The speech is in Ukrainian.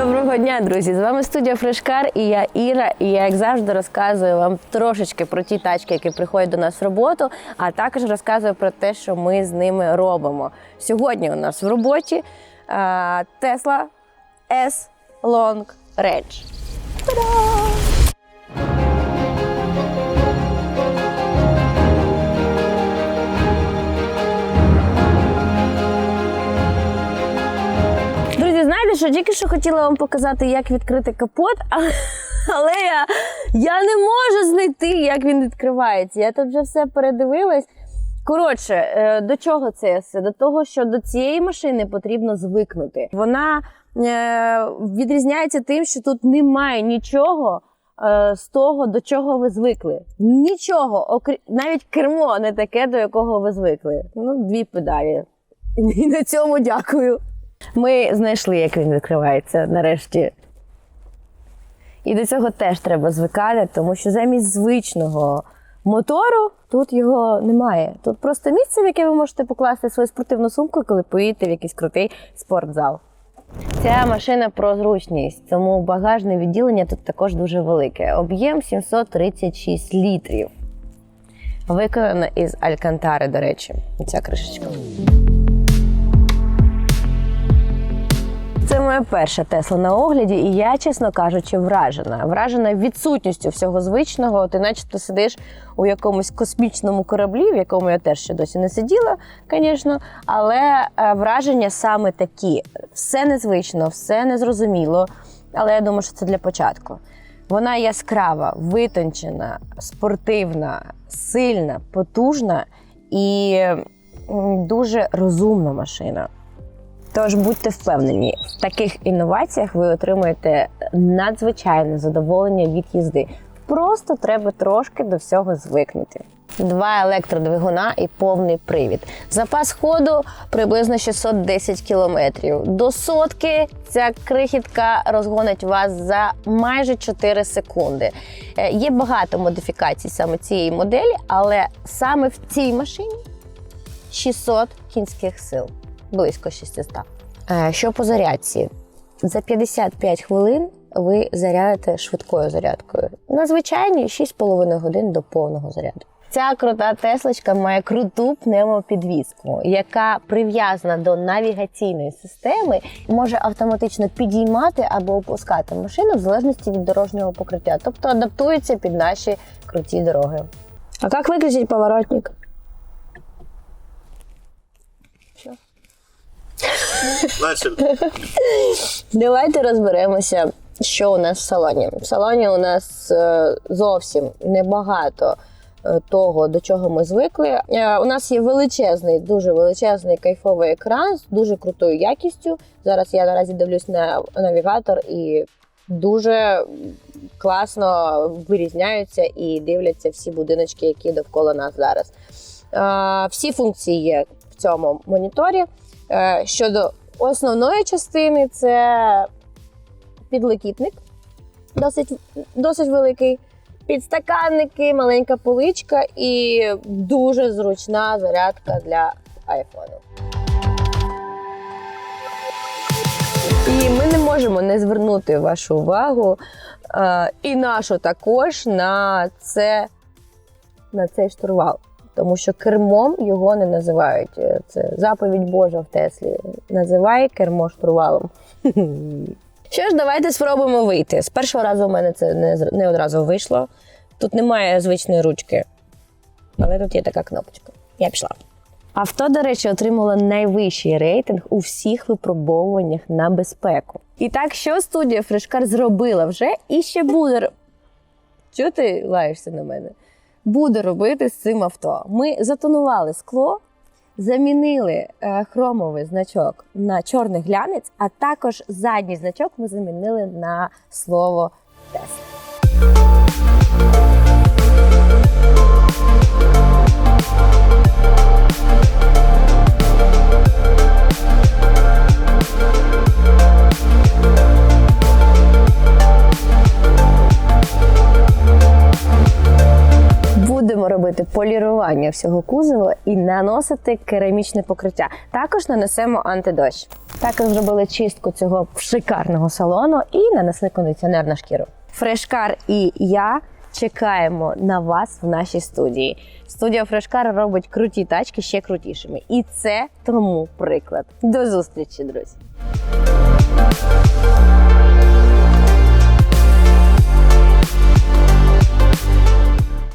Доброго дня, друзі! З вами студія Фрешкар і я Іра. І я, як завжди, розказую вам трошечки про ті тачки, які приходять до нас в роботу, а також розказую про те, що ми з ними робимо. Сьогодні у нас в роботі Тесла S Long Range. Друзі, що тільки що хотіла вам показати, як відкрити капот, але, я, я не можу знайти, як він відкривається. Я тут вже все передивилась. Коротше, е, до чого це все? До того, що до цієї машини потрібно звикнути. Вона е, відрізняється тим, що тут немає нічого е, з того, до чого ви звикли. Нічого, окрім навіть кермо не таке, до якого ви звикли. Ну, дві педалі. І на цьому дякую. Ми знайшли, як він відкривається нарешті. І до цього теж треба звикати, тому що замість звичного мотору тут його немає. Тут просто місце, в яке ви можете покласти свою спортивну сумку, коли поїдете в якийсь крутий спортзал. Ця машина про зручність, тому багажне відділення тут також дуже велике. Об'єм 736 літрів. Виконана із алькантари, до речі, ця кришечка. Це моя перша Тесла на огляді, і я, чесно кажучи, вражена. Вражена відсутністю всього звичного. Ти начебто сидиш у якомусь космічному кораблі, в якому я теж ще досі не сиділа, звісно. Але е, враження саме такі: все незвично, все незрозуміло. Але я думаю, що це для початку. Вона яскрава, витончена, спортивна, сильна, потужна і дуже розумна машина. Тож будьте впевнені, в таких інноваціях ви отримаєте надзвичайне задоволення від їзди. Просто треба трошки до всього звикнути. Два електродвигуна і повний привід. Запас ходу приблизно 610 кілометрів. До сотки ця крихітка розгонить вас за майже 4 секунди. Е, Є багато модифікацій саме цієї моделі, але саме в цій машині 600 кінських сил близько 600. Е, Що по зарядці? За 55 хвилин ви зарядите швидкою зарядкою. На звичайні 6,5 годин до повного заряду. Ця крута теслочка має круту пневмопідвізку, яка прив'язана до навігаційної системи і може автоматично підіймати або опускати машину в залежності від дорожнього покриття, тобто адаптується під наші круті дороги. А як виключити поворотник? Начали. Давайте розберемося, що у нас в салоні. В салоні у нас е, зовсім небагато е, того, до чого ми звикли. Е, У нас є величезний, дуже величезний кайфовий екран з дуже крутою якістю. Зараз я наразі дивлюсь на навігатор і дуже класно вирізняються і дивляться всі будиночки, які довкола нас зараз. Всі функції є в цьому моніторі. Е, Щодо основної частини, це підлокітник, досить, досить великий, підстаканники, маленька поличка і дуже зручна зарядка для айфону. І ми не можемо не звернути вашу увагу е, і нашу також на це на цей штурвал. Тому що кермом його не називають. Е, Це заповідь Божа в Теслі. Називай кермо штурвалом. Що ж, давайте спробуємо вийти. З першого разу в мене це не, не одразу вийшло. Тут немає звичної ручки, але тут є така кнопочка. Я пішла. Авто, до речі, отримало найвищий рейтинг у всіх випробовуваннях на безпеку. І так, що студія Фрешкар зробила вже і ще буде. Чого ти лаєшся на мене? Буде робити з цим авто. Ми затонували скло, замінили е, хромовий значок на чорний глянець, а також задній значок ми замінили на слово Тесла. Будемо робити полірування всього кузова і наносити керамічне покриття. Також нанесемо антидощ. Також зробили чистку цього шикарного салону і нанесли кондиціонер на шкіру. Фрешкар і я чекаємо на вас в нашій студії. Студія Фрешкар робить круті тачки ще крутішими. І це тому приклад. До зустрічі, друзі!